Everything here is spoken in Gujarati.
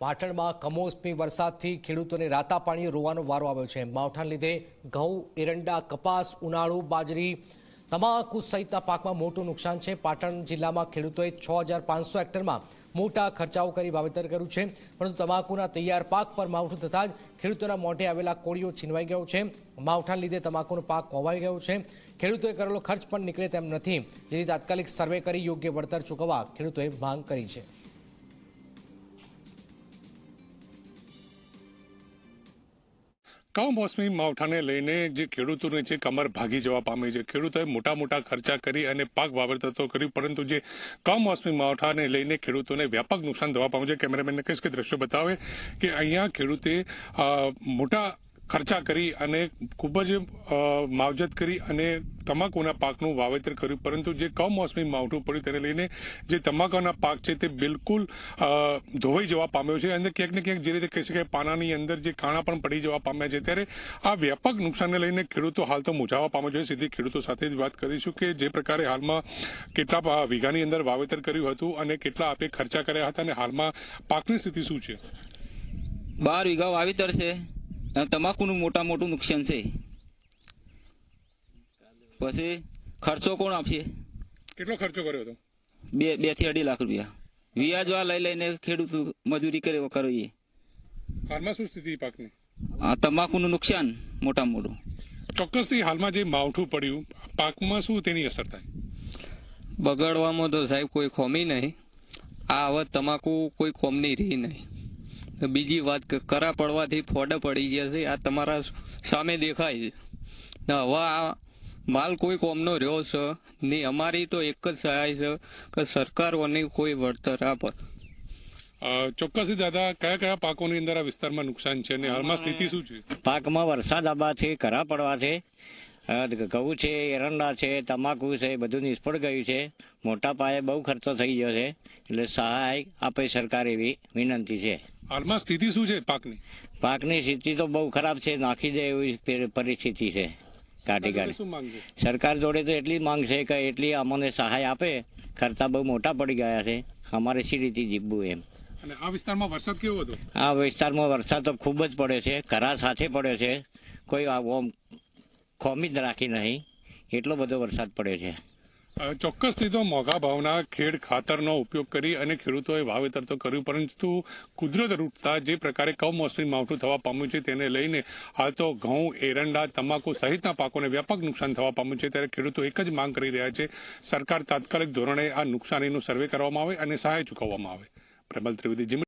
પાટણમાં કમોસમી વરસાદથી ખેડૂતોને રાતા પાણી રોવાનો વારો આવ્યો છે. માવઠાને લીધે ઘઉં, એરંડા, કપાસ, ઉનાળુ, બાજરી તમાકુ સહિતના પાકમાં મોટું નુકસાન છે. પાટણ જિલ્લામાં ખેડૂતોએ છ હજાર પાંચસો હેક્ટરમાં મોટા ખર્ચાઓ કરી વાવેતર કર્યું છે. પરંતુ તમાકુના તૈયાર પાક પર માવઠું થતાં જ ખેડૂતોના મોઢે આવેલા કોળીઓ છીનવાઈ ગયો છે. માવઠાને લીધે તમાકુનો પાક ખોવાઈ ગયો છે. ખેડૂતોએ કરેલો ખર્ચ પણ નીકળે તેમ નથી. જેથી તાત્કાલિક સર્વે કરી યોગ્ય વળતર ચૂકવવા ખેડૂતોએ માંગ કરી છે. કમોસમી માવઠાને લઈને જે ખેડૂતોને છે કમર ભાગી જવા પામી છે. ખેડૂતોએ મોટા મોટા ખર્ચા કરી અને પાક વાવેતર તો કર્યું, પરંતુ જે કમોસમી માવઠાને લઈને ખેડૂતોને વ્યાપક નુકસાન થવા પામ્યું છે. કેમેરામેનને કહીશ કે દ્રશ્યો બતાવે કે અહીંયા ખેડૂતે મોટા ખર્ચા કરી અને ખૂબ જ માવજત કરી અને તમાકુના પાકનું વાવેતર કર્યું. પરંતુ જે કમોસમી માવઠું પડ્યું તેને લઈને જે તમાકુના પાક છે તે બિલકુલ ધોવાઈ જવા પામ્યો છે. અને ક્યાંક ને ક્યાંક જે રીતે કહી શકાય પાનાની અંદર જે કાણા પણ પડી જવા પામ્યા છે. ત્યારે આ વ્યાપક નુકસાનને લઈને ખેડૂતો હાલ તો મૂંઝાવા પામ્યો છે. સીધી ખેડૂતો સાથે જ વાત કરીશું કે જે પ્રકારે હાલમાં કેટલા વીઘાની અંદર વાવેતર કર્યું હતું અને કેટલા આપે ખર્ચા કર્યા હતા અને હાલમાં પાકની સ્થિતિ શું છે? બાર વીઘા વાવેતર છે. તમાકુનું મોટા મોટું નુકસાન છે. પછી ખર્ચો કોણ આપશે? કેટલો ખર્ચો કર્યો હતો? બે બેથી અઢી લાખ રૂપિયા. વ્યાજવા લઈ લઈને ખેડૂત મજૂરી કરે કરીએ. હાલમાં શું સ્થિતિ પાકની આ તમાકુનું નુકસાન મોટા મોટું. ચોક્કસથી હાલમાં જે માવઠું પડ્યું પાકમાં શું તેની અસર થાય? બગાડવામાં તો સાહેબ કોઈ ખોમી નહીં. આ હવે તમાકુ કોઈ કોમની રહી નહીં. બીજી વાત કે કરા પડવાથી ફોડા પડી ગયા છે. આ તમારા સામે દેખાય છે. ને હવે આ માલ કોઈ કોમનો રહ્યો છે? નહીં અમારી તો એક જ સહાય છે કે સરકારોને કોઈ વળતર આપે. ચોક્કસથી દાદા કયા કયા પાકોની અંદર આ વિસ્તારમાં નુકસાન છે અને હાલમાં સ્થિતિ શું છે? પાકમાં વરસાદ આવવાથી કરા પડવાથી ઘઉં છે એરંડા છે તમાકુ છે બધું નિષ્ફળ ગયું છે. મોટા પાયે બહુ ખર્ચો થઈ ગયો છે. એટલે સહાય આપે સરકાર એવી વિનંતી છે. હાલમાં સ્થિતિ શું છે પાકની? પાકની સ્થિતિ તો બહુ ખરાબ છે. નાખી દે એવી પરિસ્થિતિ છે. કાઢી કાઢી સરકાર જોડે તો એટલી માંગ છે કે એટલી અમને સહાય આપે. ખર્ચા બહુ મોટા પડી ગયા છે. અમારે સી રીતે જીવવું એમ. અને આ વિસ્તારમાં વરસાદ કેવો હતો? આ વિસ્તારમાં વરસાદ તો ખૂબ જ પડ્યો છે. ઘરા સાથે પડ્યો છે. કોઈ ઓમ ખોમી જ રાખી નહીં. એટલો બધો વરસાદ પડ્યો છે. ચોક્કસથી તો મોંઘા ભાવના ખેડ ખાતરનો ઉપયોગ કરી અને ખેડૂતોએ વાવેતર તો કર્યું, પરંતુ કુદરત રૂપતા જે પ્રકારે કમોસમી માવઠું થવા પામ્યું છે તેને લઈને હાલ તો ઘઉં, એરંડા, તમાકુ સહિતના પાકોને વ્યાપક નુકસાન થવા પામ્યું છે. ત્યારે ખેડૂતો એક જ માંગ કરી રહ્યા છે, સરકાર તાત્કાલિક ધોરણે આ નુકસાનીનું સર્વે કરવામાં આવે અને સહાય ચૂકવવામાં આવે. પ્રબલ ત્રિવેદી